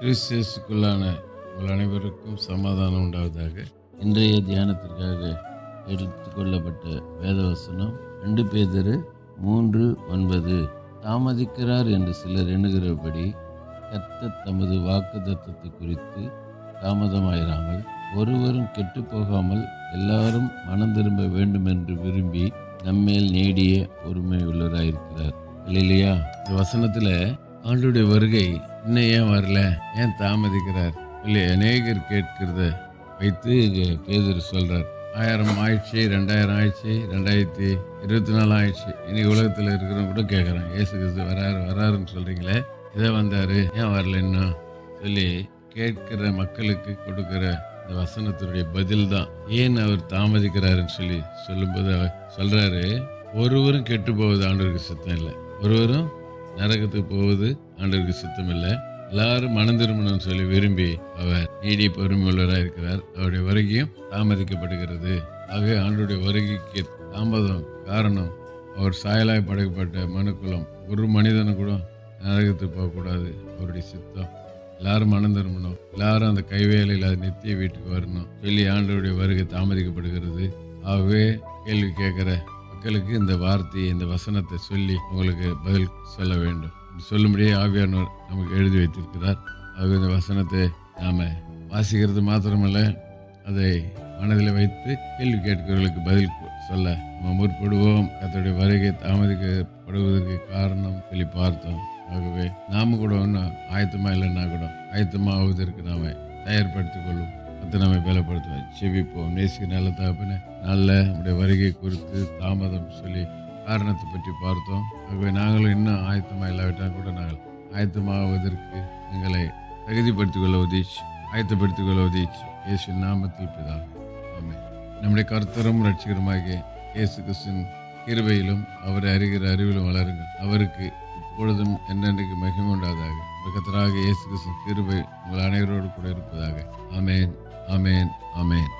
கிறிஸ்தியஸுக்குள்ளான உங்கள் அனைவருக்கும் சமாதானம் உண்டாவதாக. இன்றைய தியானத்திற்காக எடுத்துக்கொள்ளப்பட்ட வேதவசனம் ரெண்டு பேதரு மூன்று ஒன்பது. தாமதிக்கிறார் என்று சிலர் எண்ணுகிறபடி கத்த தமது வாக்கு தத்துவத்தை குறித்து தாமதமாயிராமல் ஒருவரும் கெட்டு போகாமல் எல்லாரும் மனம் திரும்ப வேண்டும் என்று விரும்பி நம்மேல் நேடிய பொறுமை இல்லை இல்லையா இந்த வசனத்தில் ஆண்டுடைய வருகை இன்னும் ஏன் வரல? ஏன் தாமதிக்கிறார்? இல்லை அநேகர் கேட்கிறத வைத்து இங்கே பேதர் சொல்கிறார் ஆயிரம் ஆயிடுச்சு ரெண்டாயிரம் ஆயிடுச்சு ரெண்டாயிரத்தி இருபத்தி நாலு ஆயிடுச்சு. இன்னைக்கு உலகத்தில் இருக்கிறவங்க கூட கேட்குறாங்க ஏசு கிறிஸ்து வராரு வராருன்னு சொல்கிறீங்களே இதை வந்தார்? ஏன் வரல இன்னும்? சொல்லி கேட்கிற மக்களுக்கு கொடுக்குற இந்த வசனத்தினுடைய பதில் தான். ஏன் அவர் தாமதிக்கிறாருன்னு சொல்லி சொல்லும்போது அவர் சொல்கிறாரு ஒருவரும் கெட்டு போவது ஆண்டவருக்கு சுத்தம் இல்லை. ஒருவரும் நரகத்துக்கு போவது ஆண்டவருக்கு சுத்தமில்லை. எல்லாரும் மன திருமணம் சொல்லி விரும்பி அவர் நீடி பொறுமையுள்ளவராக இருக்கிறார். அவருடைய வருகையும் தாமதிக்கப்படுகிறது. ஆக ஆண்டுடைய வருகைக்கு தாமதம் காரணம் அவர் சாயலாய் படைக்கப்பட்ட மனுக்குலம். ஒரு மனிதனும் கூட நரகத்துக்கு போகக்கூடாது. அவருடைய சித்தம். எல்லாரும் மனம் திரும்பணும் எல்லாரும் அந்த கைவேலையில் அது நித்திய வீட்டுக்கு வரணும். சொல்லி ஆண்டவருடைய வருகை தாமதிக்கப்படுகிறது. ஆகவே கேள்வி கேட்குற மக்களுக்கு இந்த வார்த்தையை இந்த வசனத்தை சொல்லி உங்களுக்கு பதில் சொல்ல வேண்டும். சொல்லும்படியே ஆவியானவர் நமக்கு எழுதி வைத்திருக்கிறார். ஆகவே இந்த வசனத்தை நாம் வாசிக்கிறது மாத்திரமல்ல அதை மனதில் வைத்து கேள்வி கேட்கிறவர்களுக்கு பதில் சொல்ல நம்ம முற்படுவோம். அதோடைய வருகை தாமதிக்கப்படுவதற்கு காரணம் சொல்லி பார்த்தோம். ஆகவே நாம கூட ஒன்றும் ஆயத்தமாக இல்லைன்னா கூட ஆயத்தமா ஆவதற்கு நாம தயார்படுத்திக் கொள்வோம். கத்தை நம்மை பலப்படுத்துவோம் செவிப்போம் நேசிக்க நல்ல தகப்பன நல்ல நம்முடைய வருகை குறித்து தாமதம் சொல்லி காரணத்தை பற்றி பார்த்தோம். ஆகவே நாங்களும் இன்னும் ஆயத்தமாக இல்லாவிட்டால் கூட நாங்கள் ஆயத்தமாவதற்கு எங்களை தகுதிப்படுத்திக் கொள்ள உதவிச்சு ஆயத்தப்படுத்திக் கொள்ள உதவிச்சு இயேசு நாமத்தில் பிதாவே. ஆமே நம்முடைய கர்த்தரும் ரட்சிகரமாகிய இயேசு கிறிஸ்தின் கிருபையிலும் அவரை அறிகிற அறிவிலும் வளருங்கள். அவருக்கு இப்பொழுதும் என்னென்னைக்கு மகிமை உண்டாதாக கர்த்தராக இயேசு கிறிஸ்துவின் கிருபை உங்கள் அனைவரோடு கூட இருப்பதாக. ஆமேன். ஆமென் ஆமென்